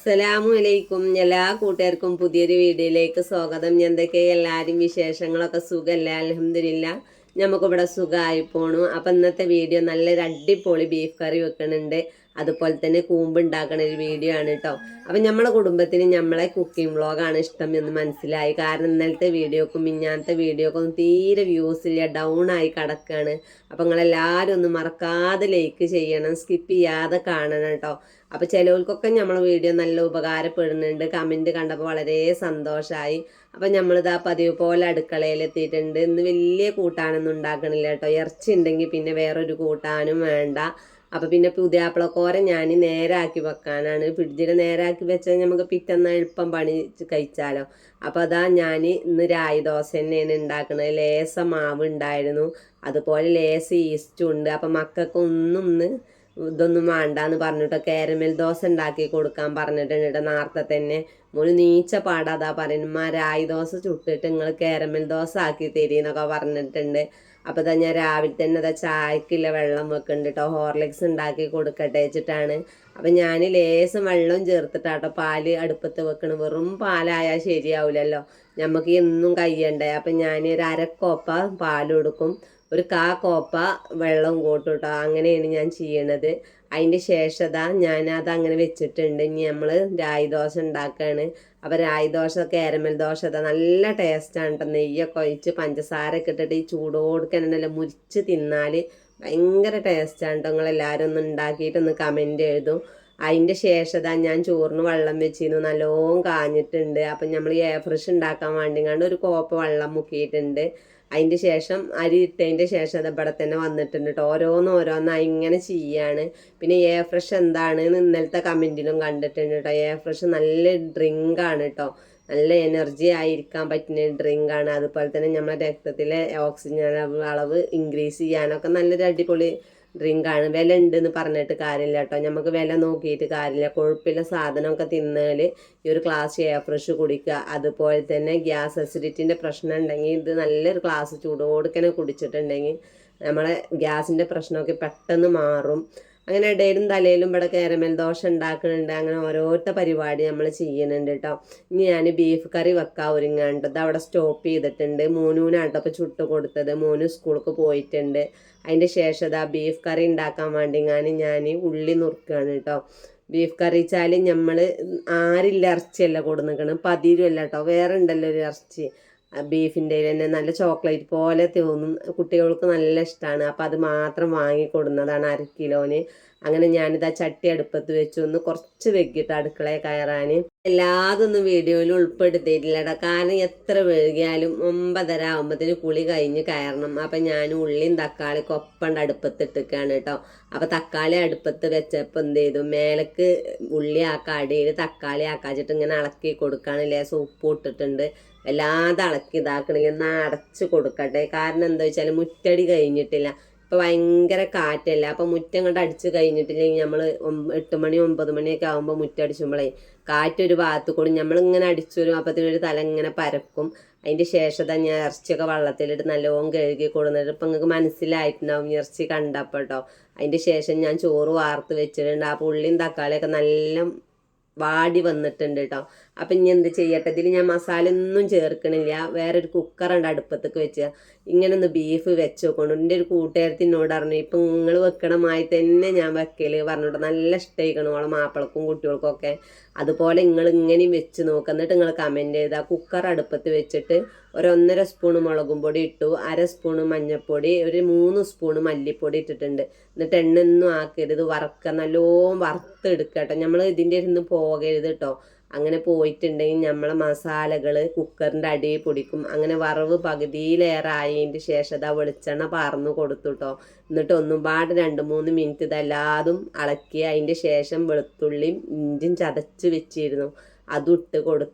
അസ്സലാമു അലൈക്കും എല്ലാ കൂട്ടുകാർക്കും പുതിയൊരു വീഡിയോയിലേക്ക് സ്വാഗതം. എന്തൊക്കെ എല്ലാവരും വിശേഷങ്ങളൊക്കെ സുഖമല്ല അലഹമില്ല നമുക്കിവിടെ സുഖമായി പോണു. അപ്പം ഇന്നത്തെ വീഡിയോ നല്ലൊരു അടിപൊളി ബീഫ് കറി വെക്കണുണ്ട്. അതുപോലെ തന്നെ കൂമ്പ് ഉണ്ടാക്കണ ഒരു വീഡിയോ ആണ് കേട്ടോ അപ്പം നമ്മളെ കുടുംബത്തിന് നമ്മളെ കുക്കിംഗ് വ്ളോഗാണ് ഇഷ്ടം എന്ന് മനസ്സിലായി. കാരണം ഇന്നലത്തെ വീഡിയോക്കും ഇങ്ങനത്തെ വീഡിയോക്കും തീരെ വ്യൂസ് ഇല്ല. ഡൗൺ ആയി കിടക്കുകയാണ് അപ്പം നിങ്ങളെല്ലാവരും ഒന്ന് മറക്കാതെ ലൈക്ക് ചെയ്യണം. സ്കിപ്പ് ചെയ്യാതെ കാണണം കേട്ടോ അപ്പോൾ ചിലവർക്കൊക്കെ നമ്മളെ വീഡിയോ നല്ല ഉപകാരപ്പെടുന്നുണ്ട്. കമന്റ് കണ്ടപ്പോൾ വളരെ സന്തോഷമായി അപ്പം നമ്മളിതാ പതിവ് പോലെ അടുക്കളയിൽ എത്തിയിട്ടുണ്ട്. ഇന്ന് വലിയ കൂട്ടാനൊന്നും ഉണ്ടാക്കണില്ല കേട്ടോ ഇറച്ചി ഉണ്ടെങ്കിൽ പിന്നെ വേറൊരു കൂട്ടാനും വേണ്ട. അപ്പോൾ പിന്നെ പുതിയാപ്പിളക്കോര ഞാൻ നേരാക്കി വെക്കാനാണ്. ഫ്രിഡ്ജിൽ നേരാക്കി വെച്ചാൽ നമുക്ക് പിറ്റന്ന എളുപ്പം പണി കഴിച്ചാലോ. അപ്പോൾ അതാ ഞാൻ ഇന്ന് രായി ദോശ തന്നെയാണ് ഉണ്ടാക്കുന്നത് ലേസ മാവ് ഉണ്ടായിരുന്നു അതുപോലെ ലേസ് ഈസ്റ്റും ഉണ്ട്. അപ്പം മക്കൾക്ക് ഒന്നും ഇന്ന് ഇതൊന്നും വേണ്ടാന്ന് പറഞ്ഞിട്ട്. കാരമൽ ദോശ ഉണ്ടാക്കി കൊടുക്കാൻ പറഞ്ഞിട്ടുണ്ട് കേട്ടോ നേരത്തെ തന്നെ. മോന് നീച്ച പാടാതാ മാ രായി ദോശ ചുട്ടിട്ട് നിങ്ങൾ കാരമൽ ദോശ ആക്കി തരീന്നൊക്കെ പറഞ്ഞിട്ടുണ്ട്. അപ്പോൾ ഇതാ ഞാൻ രാവിലെ തന്നെ അതാ ചായക്കില്ല വെള്ളം വെക്കുന്നുണ്ട് കേട്ടോ ഹോർലിക്സ് ഉണ്ടാക്കി കൊടുക്കട്ടെ വെച്ചിട്ടാണ്. അപ്പം ഞാൻ ലേശം വെള്ളം ചേർത്തിട്ടാട്ടോ പാൽ അടുപ്പത്ത് വെക്കണം. വെറും പാലായാൽ ശരിയാവില്ലല്ലോ നമുക്ക് എന്നും കയ്യണ്ടേ. അപ്പം ഞാൻ ഒരു അരക്കോപ്പ പാൽ കൊടുക്കും. ഒരു കാ കോപ്പ വെള്ളം കൂട്ടും കേട്ടോ അങ്ങനെയാണ് ഞാൻ ചെയ്യണത്. അതിന്റെ ശേഷതാ ഞാൻ അത് അങ്ങനെ വെച്ചിട്ടുണ്ട്. ഇനി നമ്മൾ രായി ദോശ ഉണ്ടാക്കുകയാണ് അപ്പോൾ രായി ദോശ കാരമൽ ദോശ അതാ നല്ല ടേസ്റ്റാണ് കേട്ടോ നെയ്യൊക്കെ ഒഴിച്ച് പഞ്ചസാര ഒക്കെ ഇട്ടിട്ട് ഈ ചൂടോടുക്കനല്ല മുരിച്ച് തിന്നാൽ ഭയങ്കര ടേസ്റ്റാണ് കേട്ടോ നിങ്ങളെല്ലാവരും ഒന്ന് ഉണ്ടാക്കിയിട്ട് ഒന്ന് കമന്റ് എഴുതും. അതിന്റെ ശേഷം ഞാൻ ചോറിന് വെള്ളം വെച്ചിരുന്നു. നല്ലോണം കാഞ്ഞിട്ടുണ്ട്. അപ്പം നമ്മൾ എയർ ഫ്രഷ് ഉണ്ടാക്കാൻ വേണ്ടിങ്ങാണ്ട് ഒരു കോപ്പ് വെള്ളം മുക്കിയിട്ടുണ്ട്. അതിന്റെ ശേഷം അരി ഇട്ടതിന്റെ ശേഷം അത് ഇവിടെ തന്നെ വന്നിട്ടുണ്ട് കേട്ടോ ഓരോന്ന് ഓരോന്നായി ഇങ്ങനെ ചെയ്യാണ്. പിന്നെ എയർ ഫ്രഷ് എന്താണ് ഇന്നലത്തെ കമന്റിലും കണ്ടിട്ടുണ്ട് കേട്ടോ എയർ ഫ്രഷ് നല്ല ഡ്രിങ്കാണ് കേട്ടോ നല്ല എനർജി ആയിരിക്കാൻ പറ്റുന്ന ഡ്രിങ്ക് ആണ്. അതുപോലെ തന്നെ നമ്മുടെ രക്തത്തിലെ ഓക്സിജൻ അളവ് ഇൻക്രീസ് ചെയ്യാനൊക്കെ നല്ലൊരു അടിപൊളി ഡ്രിങ്കാണ്. വില ഉണ്ടെന്ന് പറഞ്ഞിട്ട് കാര്യമില്ല കേട്ടോ. നമുക്ക് വില നോക്കിയിട്ട് കാര്യമില്ല. കൊഴുപ്പില്ല സാധനമൊക്കെ തിന്നാൽ ഈ ഒരു ഗ്ലാസ് എയർ ഫ്രഷ് കുടിക്കുക. അതുപോലെ തന്നെ ഗ്യാസ് അസിഡിറ്റിന്റെ പ്രശ്നം ഉണ്ടെങ്കിൽ ഇത് നല്ലൊരു ഗ്ലാസ് ചൂടോടുക്കനെ കുടിച്ചിട്ടുണ്ടെങ്കിൽ നമ്മളെ ഗ്യാസിന്റെ പ്രശ്നമൊക്കെ പെട്ടെന്ന് മാറും. അങ്ങനെ ഇടയിലും തലയിലും ഇവിടെ കാരമൽ ദോശ ഉണ്ടാക്കുന്നുണ്ട് അങ്ങനെ ഓരോരുത്ത പരിപാടി നമ്മൾ ചെയ്യുന്നുണ്ട് കേട്ടോ ഇനി ഞാൻ ബീഫ് കറി വെക്കാൻ ഒരുങ്ങാണ്ടത് അവിടെ സ്റ്റോപ്പ് ചെയ്തിട്ടുണ്ട്. മൂന്നൂനാട്ടോ അപ്പോൾ ചുട്ട് കൊടുത്തത്. മോനു സ്കൂൾക്ക് പോയിട്ടുണ്ട്. അതിന്റെ ശേഷം ഇതാ ബീഫ് കറി ഉണ്ടാക്കാൻ വേണ്ടി ഞാൻ ഉള്ളി നുറുക്കുകയാണ് കേട്ടോ ബീഫ് കറി വെച്ചാൽ നമ്മൾ ആരില്ല ഇറച്ചിയല്ല കൊടുന്നിക്കണം പതിരുമല്ല കേട്ടോ വേറെ ഉണ്ടല്ലോ ഒരു ഇറച്ചി. ബീഫിന്റെ തന്നെ നല്ല ചോക്ലേറ്റ് പോലെ തോന്നും. കുട്ടികൾക്ക് നല്ല ഇഷ്ടമാണ് അപ്പോൾ അത് മാത്രം വാങ്ങിക്കൊടുന്നതാണ് അര കിലോന്. അങ്ങനെ ഞാനിതാ ചട്ടി അടുപ്പത്ത് വെച്ച്. ഒന്ന് കുറച്ച് വെക്കിട്ട് അടുക്കളയിൽ കയറാൻ എല്ലാതൊന്നും വീഡിയോയിൽ ഉൾപ്പെടുത്തിയിട്ടില്ലടാ. കാരണം എത്ര വൈകിയാലും ഒമ്പതര ആകുമ്പത്തിന് കുളി കഴിഞ്ഞ് കയറണം. അപ്പം ഞാൻ ഉള്ളിയും തക്കാളി കൊപ്പണ്ട് അടുപ്പത്തിട്ടിക്കാണ് കേട്ടോ അപ്പം തക്കാളി അടുപ്പത്ത് വെച്ചപ്പോൾ എന്ത് ചെയ്തു? മേലക്ക് ഉള്ളി ആക്കാം അടിയിൽ തക്കാളി ആക്കാച്ചിട്ട് ഇങ്ങനെ ഇളക്കി കൊടുക്കുകയാണ് ലേസം ഉപ്പ് ഇട്ടിട്ടുണ്ട്. വല്ലാതെ ഇളക്കി ഇതാക്കണമെങ്കിൽ ഒന്ന് അടച്ച് കൊടുക്കട്ടെ. കാരണം എന്താ വെച്ചാൽ മുറ്റടി കഴിഞ്ഞിട്ടില്ല. ഇപ്പോൾ ഭയങ്കര കാറ്റല്ല. അപ്പോൾ മുറ്റം കൊണ്ട് അടിച്ച് കഴിഞ്ഞിട്ടില്ലെങ്കിൽ നമ്മൾ എട്ട് മണി ഒമ്പത് മണിയൊക്കെ ആകുമ്പോൾ മുറ്റടിച്ചുമ്പോഴേ കാറ്റൊരു ഭാഗത്ത് കൂടി നമ്മളിങ്ങനെ അടിച്ചു വരും അപ്പത്തിനൊരു തല ഇങ്ങനെ പരക്കും. അതിന്റെ ശേഷം തന്നെ ഞാൻ ഇറച്ചിയൊക്കെ വെള്ളത്തിലിട്ട് നല്ലോണം കഴുകി കൊടുന്നിട്ട് ഇപ്പം നിങ്ങൾക്ക് മനസ്സിലായിട്ടുണ്ടാവും ഇറച്ചി കണ്ടപ്പോൾ കേട്ടോ അതിന്റെ ശേഷം ഞാൻ ചോറ് വാർത്ത് വെച്ചിട്ടുണ്ട്. ആ പുള്ളിയും തക്കാളിയൊക്കെ നല്ല വാടി വന്നിട്ടുണ്ട് കേട്ടോ അപ്പം ഇനി എന്ത് ചെയ്യട്ടെ? ഇതിൽ ഞാൻ മസാല ഒന്നും ചേർക്കണില്ല. വേറൊരു കുക്കറുണ്ട് അടുപ്പത്തേക്ക് വെച്ച്. ഇങ്ങനെ ഒന്ന് ബീഫ് വെച്ച് നോക്കണം എന്റെ ഒരു കൂട്ടുകാരത്തിനോട് പറഞ്ഞു ഇപ്പം നിങ്ങൾ വെക്കണമായി തന്നെ ഞാൻ വെക്കൽ. പറഞ്ഞിട്ട് നല്ല ഇഷ്ടമായിക്കണം ഓളെ മാപ്പിളക്കും കുട്ടികൾക്കും ഒക്കെ. അതുപോലെ നിങ്ങൾ ഇങ്ങനെയും വെച്ച് നോക്കുക എന്നിട്ട് നിങ്ങൾ കമന്റ് ചെയ്താൽ കുക്കർ അടുപ്പത്ത് വെച്ചിട്ട് ഒരു ഒന്നര സ്പൂൺ മുളകും പൊടി ഇട്ടു അര സ്പൂണ് മഞ്ഞൾപ്പൊടി ഒരു മൂന്ന് സ്പൂണ് മല്ലിപ്പൊടി ഇട്ടിട്ടുണ്ട്. എന്നിട്ട് എണ്ണൊന്നും ആക്കരുത്. വറക്കുക നല്ലോണം വറുത്തെടുക്കുക നമ്മൾ ഇതിന്റെ ഇരുന്ന് പോകരുത് കേട്ടോ അങ്ങനെ പോയിട്ടുണ്ടെങ്കിൽ നമ്മളെ മസാലകൾ കുക്കറിന്റെ അടിയിൽ പൊടിക്കും. അങ്ങനെ വറവ് പകുതിയിലേറെ ആയതിന്റെ ശേഷം അതാ വെളിച്ചെണ്ണ പാർന്നു കൊടുത്തു കേട്ടോ എന്നിട്ട് ഒന്നും പാട് രണ്ട് മൂന്ന് മിനിറ്റ് ഇതെല്ലാതും ഇളക്കി അതിന്റെ ശേഷം വെളുത്തുള്ളിയും ഇഞ്ചും ചതച്ച് വെച്ചിരുന്നു. അതും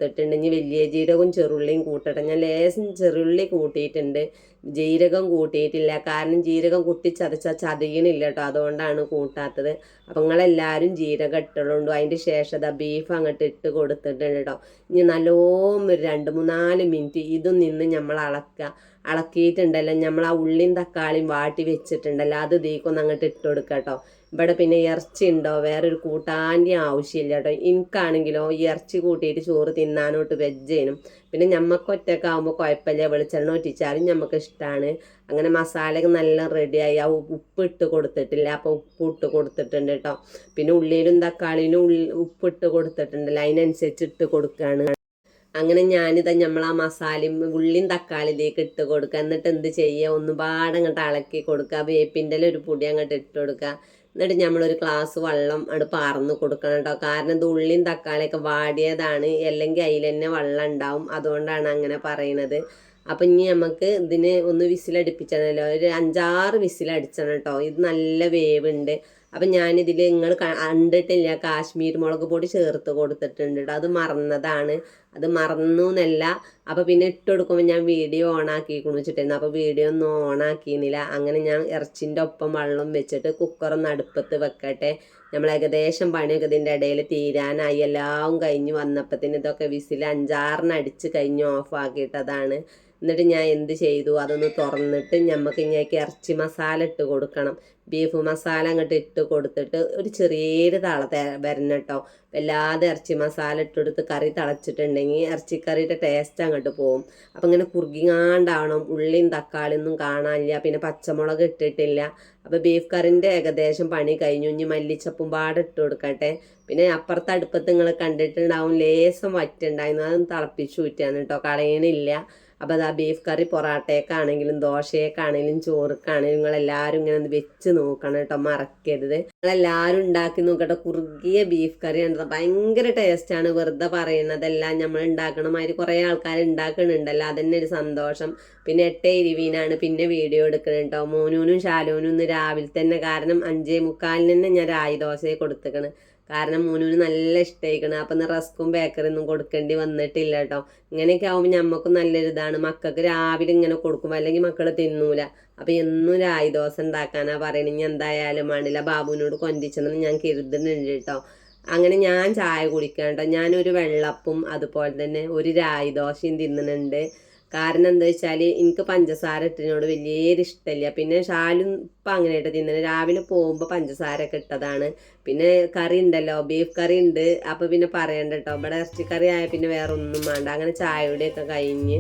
ഇട്ട് ഇനി വലിയ ജീരകവും ചെറുള്ളിയും കൂട്ടട്ടെ. ഞാൻ ലേശം ചെറുള്ളി കൂട്ടിയിട്ടുണ്ട്. ജീരകം കൂട്ടിയിട്ടില്ല. കാരണം ജീരകം കുത്തി ചതച്ചാൽ ചതയണില്ല കേട്ടോ അതുകൊണ്ടാണ് കൂട്ടാത്തത്. അപ്പം നിങ്ങളെല്ലാവരും ജീരകം ഇട്ടുള്ളൂ അതിന്റെ ശേഷം അതാ ബീഫ് അങ്ങോട്ട് ഇട്ട് കൊടുത്തിട്ടുണ്ട് കേട്ടോ ഇനി നല്ലോണം ഒരു രണ്ട് മൂന്നാൽ മിനിറ്റ് ഇതും നിന്ന് നമ്മൾ അളക്കുക അളക്കിയിട്ടുണ്ടല്ലോ നമ്മൾ ആ ഉള്ളിയും തക്കാളിയും വാട്ടി വെച്ചിട്ടുണ്ടല്ലോ. അത് ദീക്കൊന്ന് അങ്ങോട്ട് ഇട്ട് കൊടുക്കുക കേട്ടോ ഇവിടെ പിന്നെ ഇറച്ചി ഉണ്ടോ? വേറൊരു കൂട്ടാന്റെ ആവശ്യമില്ല കേട്ടോ. എനിക്കാണെങ്കിലോ ഈ ഇറച്ചി കൂട്ടിയിട്ട് ചോറ് തിന്നാനോട്ട് വെജ്ജേനും പിന്നെ ഞമ്മക്ക് ഒറ്റക്കാവുമ്പോൾ കുഴപ്പമില്ല. വെളിച്ചെണ്ണ ഒറ്റിച്ചാലും ഞമ്മക്ക് ഇഷ്ടമാണ് അങ്ങനെ മസാലയൊക്കെ നല്ല റെഡിയായി ആ ഉപ്പ് ഇട്ട് കൊടുത്തിട്ടില്ല. അപ്പോൾ ഉപ്പ് ഇട്ട് കൊടുത്തിട്ടുണ്ട് കേട്ടോ. പിന്നെ ഉള്ളിയിലും തക്കാളിയിലും ഉപ്പ് ഇട്ട് കൊടുത്തിട്ടുണ്ടല്ലോ. അതിനനുസരിച്ച് ഇട്ട് കൊടുക്കുകയാണ് അങ്ങനെ ഞാനിതാ നമ്മൾ ആ മസാലയും ഉള്ളിയും തക്കാളിയിലേക്ക് ഇട്ട് കൊടുക്കുക. എന്നിട്ട് എന്ത് ചെയ്യുക? ഒന്നുപാട് അങ്ങോട്ട് ഇളക്കി കൊടുക്കുക. വേപ്പിന്റെ ഒരു പൊടി അങ്ങോട്ട് ഇട്ട് കൊടുക്കുക. എന്നിട്ട് നമ്മളൊരു ഗ്ലാസ് വെള്ളം അവിടെ പാർന്ന് കൊടുക്കണം കേട്ടോ. കാരണം ഇത് ഉള്ളിയും തക്കാളിയൊക്കെ വാടിയതാണ്. അല്ലെങ്കിൽ അതിൽ തന്നെ വെള്ളം ഉണ്ടാവും. അതുകൊണ്ടാണ് അങ്ങനെ പറയുന്നത് അപ്പം ഇനി നമുക്ക് ഇതിന് ഒന്ന് വിസിലടുപ്പിച്ചണല്ലോ ഒരു അഞ്ചാറ് വിസിലടിച്ചണം കേട്ടോ. ഇത് നല്ല വേവുണ്ട്. അപ്പം ഞാനിതിൽ നിങ്ങൾ കണ്ടിട്ടില്ല. കാശ്മീർ മുളക് പൊടി ചേർത്ത് കൊടുത്തിട്ടുണ്ട് ട്ടോ. അത് മറന്നതാണ്. അത് മറന്നു എന്നല്ല അപ്പോൾ പിന്നെ ഇട്ട് കൊടുക്കുമ്പോൾ ഞാൻ വീഡിയോ ഓൺ ആക്കിക്കുന്നു വെച്ചിട്ടായിരുന്നു അപ്പോൾ വീഡിയോ ഒന്നും ഓൺ ആക്കിയിരുന്നില്ല അങ്ങനെ ഞാൻ ഇറച്ചിന്റെ ഒപ്പം വെള്ളം വെച്ചിട്ട് കുക്കറൊന്ന് അടുപ്പത്ത് വെക്കട്ടെ. നമ്മൾ ഏകദേശം പണിയൊക്കെ ഇതിന്റെ ഇടയിൽ തീരാനായി. എല്ലാം കഴിഞ്ഞ് വന്നപ്പത്തിന് ഇതൊക്കെ വിസിൽ അഞ്ചാറിന് അടിച്ച് കഴിഞ്ഞ് ഓഫാക്കിയിട്ടതാണ്. എന്നിട്ട് ഞാൻ എന്ത് ചെയ്തു? അതൊന്ന് തുറന്നിട്ട് നമുക്ക് ഇങ്ങേക്ക് ഇറച്ചി മസാല ഇട്ട് കൊടുക്കണം. ബീഫ് മസാല അങ്ങോട്ട് ഇട്ട് കൊടുത്തിട്ട് ഒരു ചെറിയൊരു തള വരണം കേട്ടോ. വല്ലാതെ ഇറച്ചി മസാല ഇട്ടെടുത്ത് കറി തിളച്ചിട്ടുണ്ടെങ്കിൽ ഇറച്ചിക്കറിയുടെ ടേസ്റ്റ് അങ്ങോട്ട് പോകും അപ്പം ഇങ്ങനെ കുറുകിങ്ങാണ്ടാവണം. ഉള്ളിയും തക്കാളിയും ഒന്നും കാണാനില്ല. പിന്നെ പച്ചമുളക് ഇട്ടിട്ടില്ല. അപ്പോൾ ബീഫ് കറിന്റെ ഏകദേശം പണി കഴിഞ്ഞു. ഇനി മല്ലിച്ചപ്പും പാടെ ഇട്ട് കൊടുക്കട്ടെ. പിന്നെ അപ്പുറത്തെ അടുപ്പത്ത് നിങ്ങൾ കണ്ടിട്ടുണ്ടാവും ലേസം വറ്റുണ്ടായിരുന്നു. അതും തിളപ്പിച്ചു ഊറ്റാണ് കേട്ടോ. കളയണില്ല. അപ്പോൾ അത് ആ ബീഫ് കറി പൊറാട്ടയൊക്കെയാണെങ്കിലും ദോശയൊക്കെയാണെങ്കിലും ചോറുക്കാണെങ്കിലും നിങ്ങളെല്ലാവരും ഇങ്ങനെ വെച്ച് നോക്കണം കേട്ടോ മറക്കരുത്. നിങ്ങളെല്ലാവരും ഉണ്ടാക്കി നോക്കട്ടെ. കുറുകിയ ബീഫ് കറി ഉണ്ട് ഭയങ്കര ടേസ്റ്റാണ് വെറുതെ പറയുന്നതല്ല നമ്മൾ ഉണ്ടാക്കണ. മാതിരി കുറേ ആൾക്കാർ ഉണ്ടാക്കണുണ്ടല്ലോ. അതന്നെ ഒരു സന്തോഷം. പിന്നെ എട്ട് ഇരുവീനാണ് പിന്നെ വീഡിയോ എടുക്കണം കേട്ടോ. മോനൂനും ശാലൂനും ഇന്ന് രാവിലെ തന്നെ കാരണം അഞ്ചേ മുക്കാലിന് തന്നെ ഞാൻ രായി ദോശയെ കൊടുത്തേക്കണ്. കാരണം മോനൂന് നല്ല ഇഷ്ടമായിക്കണ് അപ്പം ഇന്ന് റസ്കും ബേക്കറി ഒന്നും കൊടുക്കേണ്ടി വന്നിട്ടില്ല കേട്ടോ. ഇങ്ങനെയൊക്കെ ആകുമ്പോൾ ഞമ്മക്കും നല്ലൊരു ഇതാണ് മക്കൾക്ക് രാവിലെ ഇങ്ങനെ കൊടുക്കും അല്ലെങ്കിൽ മക്കൾ തിന്നൂല. അപ്പം എന്നും രായി ദോശ ഉണ്ടാക്കാനാ പറയണ. ഇനി എന്തായാലും വേണ്ടില്ല. ബാബുവിനോട് കൊന്തിച്ചെന്ന് ഞാൻ കരുതുന്നുണ്ട് കേട്ടോ. അങ്ങനെ ഞാൻ ചായ കുടിക്കാം കേട്ടോ. ഞാനൊരു വെള്ളപ്പും അതുപോലെ തന്നെ ഒരു രായി ദോശയും തിന്നുന്നുണ്ട്. കാരണം എന്താ വെച്ചാൽ എനിക്ക് പഞ്ചസാര ഇട്ടതിനോട് വലിയൊരു ഇഷ്ടമില്ല. പിന്നെ ഷാലും ഇപ്പം അങ്ങനെയായിട്ട് തിന്നുന്നത് രാവിലെ പോകുമ്പോൾ പഞ്ചസാര ഒക്കെ ഇട്ടതാണ്. പിന്നെ കറി ഉണ്ടല്ലോ. ബീഫ് കറി ഉണ്ട്. അപ്പോൾ പിന്നെ പറയണ്ട കേട്ടോ. ഇവിടെ ഇറച്ചിക്കറി ആയ പിന്നെ വേറെ ഒന്നും വേണ്ട. അങ്ങനെ ചായയുടെയൊക്കെ കഴിഞ്ഞ്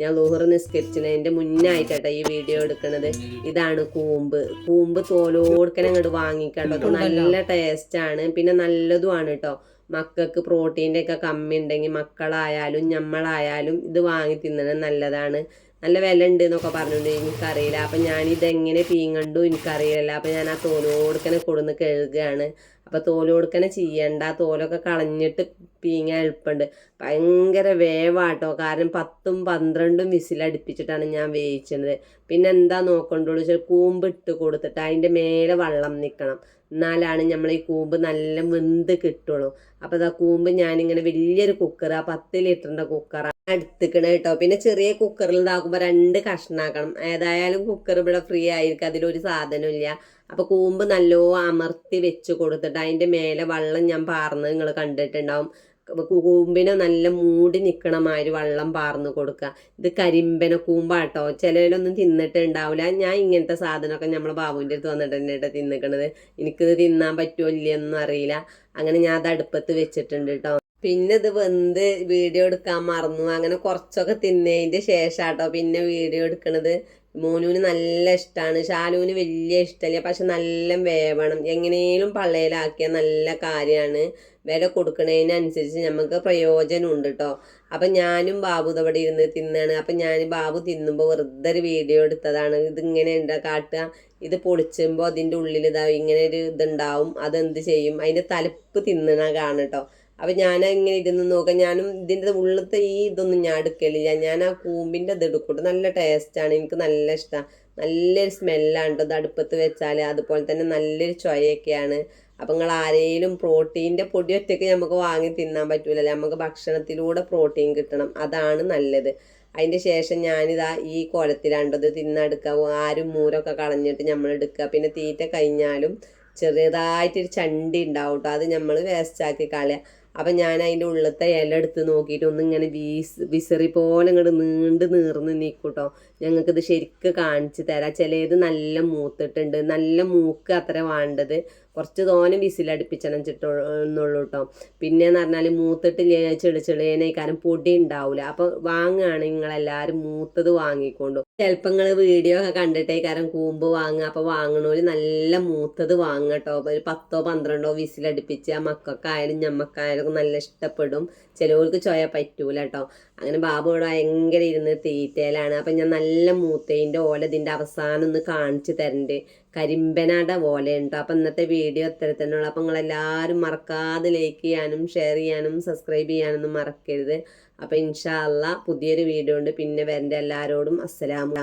ഞാൻ ലൂഹർ നിസ്കരിച്ചതിന്റെ മുന്നായിട്ടാട്ടോ ഈ വീഡിയോ എടുക്കുന്നത് ഇതാണ് കൂമ്പ്. കൂമ്പ് തോലോടുക്കനെ അങ്ങോട്ട് വാങ്ങിക്കട്ടോ. നല്ല ടേസ്റ്റ് ആണ്. പിന്നെ നല്ലതുമാണ് കേട്ടോ മക്കൾക്ക് പ്രോട്ടീന്റെ ഒക്കെ കമ്മി ഉണ്ടെങ്കിൽ മക്കളായാലും ഞമ്മളായാലും ഇത് വാങ്ങി തിന്നണത് നല്ലതാണ്. നല്ല വില ഉണ്ട് എന്നൊക്കെ പറഞ്ഞിട്ടുണ്ട് എനിക്കറിയില്ല. അപ്പം ഞാനിതെങ്ങനെ പീങ്ങണ്ടു എനിക്കറിയില്ല. അപ്പം ഞാൻ ആ തോലോടുക്കനെ കൊടുന്ന് കഴുകുകയാണ് അപ്പം തോലോടുക്കനെ ചെയ്യണ്ട. തോലൊക്കെ കളഞ്ഞിട്ട് പീങ്ങാൻ എളുപ്പമുണ്ട് ഭയങ്കര വേവാട്ടോ. കാരണം പത്തും പന്ത്രണ്ടും വിസിലടുപ്പിച്ചിട്ടാണ് ഞാൻ വേവിച്ചത്. പിന്നെ എന്താ നോക്കണ്ടുള്ളൂ വെച്ചാൽ കൂമ്പിട്ട് കൊടുത്തിട്ട് അതിന്റെ മേലെ വെള്ളം നിൽക്കണം എന്നാലാണ് നമ്മൾ ഈ കൂമ്പ് നല്ല വെന്ത് കിട്ടുള്ളൂ. അപ്പോൾ അതാ കൂമ്പ് ഞാനിങ്ങനെ വലിയൊരു കുക്കർ ആ പത്ത് ലിറ്ററിന്റെ കുക്കറാണ് എടുത്തിക്കണ കേട്ടോ പിന്നെ ചെറിയ കുക്കറിൽ ഇതാക്കുമ്പോൾ രണ്ട് കഷ്ണാക്കണം. ഏതായാലും കുക്കർ ഇവിടെ ഫ്രീ ആയിരിക്കും അതിലൊരു സാധനമില്ല അപ്പോൾ കൂമ്പ് നല്ലോ അമർത്തി വെച്ച് കൊടുത്തിട്ട് അതിന്റെ മേലെ വെള്ളം ഞാൻ പാർന്ന് നിങ്ങൾ കണ്ടിട്ടുണ്ടാവും. കൂമ്പിനെ നല്ല മൂടി നിൽക്കണ മാതിരി വെള്ളം പാർന്നു കൊടുക്കുക. ഇത് കരിമ്പന കൂമ്പാട്ടോ. ചിലരൊന്നും തിന്നിട്ട് ഉണ്ടാവില്ല ഞാൻ ഇങ്ങനത്തെ സാധനമൊക്കെ നമ്മളെ ബാബുവിന്റെ അടുത്ത് വന്നിട്ട് തന്നെ കേട്ടോ തിന്നിക്കണത്. എനിക്കിത് തിന്നാൻ പറ്റുമോ ഇല്ലയെന്നൊന്നും അറിയില്ല. അങ്ങനെ ഞാൻ അത് അടുപ്പത്ത് വെച്ചിട്ടുണ്ട് കേട്ടോ പിന്നെ ഇത് വെന്ത് വീഡിയോ എടുക്കാൻ മറന്നു. അങ്ങനെ കുറച്ചൊക്കെ തിന്നതിന്റെ ശേഷാട്ടോ പിന്നെ വീഡിയോ എടുക്കണത്. മോനുവിന് നല്ല ഇഷ്ടമാണ് ഷാലുവിന് വലിയ ഇഷ്ടമല്ല പക്ഷെ നല്ല വേവണം. എങ്ങനെയും പള്ളയിലാക്കിയ നല്ല കാര്യമാണ്. വില കൊടുക്കണതിനനുസരിച്ച് നമുക്ക് പ്രയോജനമുണ്ട് കേട്ടോ അപ്പം ഞാനും ബാബു ഇതവിടെ ഇരുന്ന് തിന്നാണ്. അപ്പം ഞാൻ ബാബു തിന്നുമ്പോൾ വെറുതെ ഒരു വീഡിയോ എടുത്തതാണ്. ഇതിങ്ങനെ എന്താ കാട്ടുക ഇത് പൊളിച്ചുമ്പോൾ അതിന്റെ ഉള്ളിൽ ഇതാവും ഇങ്ങനെ ഒരു ഇതുണ്ടാവും. അതെന്ത് ചെയ്യും? അതിന്റെ തലപ്പ് തിന്നണ കാണട്ടോ. അപ്പം ഞാൻ ഇങ്ങനെ ഇരുന്ന് നോക്കാം. ഞാനും ഇതിന്റെ ഉള്ളിലത്തെ ഈ ഇതൊന്നും ഞാൻ എടുക്കലില്ല. ഞാൻ ആ കൂമ്പിന്റെ ഇത് എടുക്കൂട്ടോ. നല്ല ടേസ്റ്റാണ്. എനിക്ക് നല്ല ഇഷ്ടമാണ് നല്ലൊരു സ്മെല്ലാണ് കേട്ടോ അത് അടുപ്പത്ത് വെച്ചാൽ അതുപോലെ തന്നെ നല്ലൊരു ചൊയൊക്കെയാണ് അപ്പം നിങ്ങൾ ആരെങ്കിലും പ്രോട്ടീന്റെ പൊടി ഒറ്റയ്ക്ക് നമുക്ക് വാങ്ങി തിന്നാൻ പറ്റൂലല്ലേ? നമുക്ക് ഭക്ഷണത്തിലൂടെ പ്രോട്ടീൻ കിട്ടണം. അതാണ് നല്ലത്. അതിന്റെ ശേഷം ഞാനിതാ ഈ കുലത്തിലാണ്ടത് തിന്നെടുക്കുക ആരും മൂരൊക്കെ കളഞ്ഞിട്ട് നമ്മൾ എടുക്കുക പിന്നെ തീറ്റ കഴിഞ്ഞാലും ചെറിയതായിട്ടൊരു ചണ്ടി ഉണ്ടാവും കേട്ടോ അത് നമ്മൾ വേസ്റ്റാക്കി കളയുക അപ്പം ഞാൻ അതിന്റെ ഉള്ളത്തെ ഇല എടുത്ത് നോക്കിയിട്ട് ഒന്നിങ്ങനെ വീസ് വിസറി പോലെ ഇങ്ങോട്ട് നീണ്ട് നീർന്ന് നിൽക്കൂട്ടോ ഞങ്ങൾക്ക് ഇത് ശരിക്ക് കാണിച്ചു തരാം. ചിലത് നല്ല മൂത്തിട്ടുണ്ട്. നല്ല മൂക്ക് അത്ര വേണ്ടത്. കുറച്ച് തോനെ വിസിലടുപ്പിച്ചണം ചിട്ടുള്ളൂ കേട്ടോ പിന്നെയെന്ന് പറഞ്ഞാൽ മൂത്തിട്ട് ചെളി ചെളിയേനെ കാരണം പൊടി ഉണ്ടാവില്ല അപ്പോൾ വാങ്ങുകയാണെങ്കിൽ നിങ്ങളെല്ലാവരും മൂത്തത് വാങ്ങിക്കൊണ്ടു. ചിലപ്പോൾ നിങ്ങൾ വീഡിയോ ഒക്കെ കണ്ടിട്ടേ കാരണം കൂമ്പ് വാങ്ങുക. അപ്പോൾ വാങ്ങണോര് നല്ല മൂത്തത് വാങ്ങുക കേട്ടോ ഒരു പത്തോ പന്ത്രണ്ടോ വിസിലടുപ്പിച്ച് ആ മക്കൾക്കായാലും ഞമ്മക്കായാലും നല്ല ഇഷ്ടപ്പെടും. ചിലവർക്ക് ചോയ പറ്റൂല കേട്ടോ അങ്ങനെ ബാബു ഇവിടെ ഭയങ്കര ഇരുന്ന് തീറ്റയിലാണ് അപ്പം ഞാൻ നല്ല മൂത്തേന്റെ ഓല ഇതിന്റെ അവസാനം ഒന്ന് കാണിച്ചു തരണ്ട്. കരിമ്പനാട ഓല ഉണ്ട് അപ്പം ഇന്നത്തെ വീഡിയോ ഇത്തരത്തിനുള്ള അപ്പം നിങ്ങളെല്ലാവരും മറക്കാതെ ലൈക്ക് ചെയ്യാനും ഷെയർ ചെയ്യാനും സബ്സ്ക്രൈബ് ചെയ്യാനൊന്നും മറക്കരുത്. അപ്പം ഇൻഷാ അല്ലാ പുതിയൊരു വീഡിയോ ഉണ്ട്. പിന്നെ വരേണ്ട എല്ലാവരോടും. അസ്സലാമു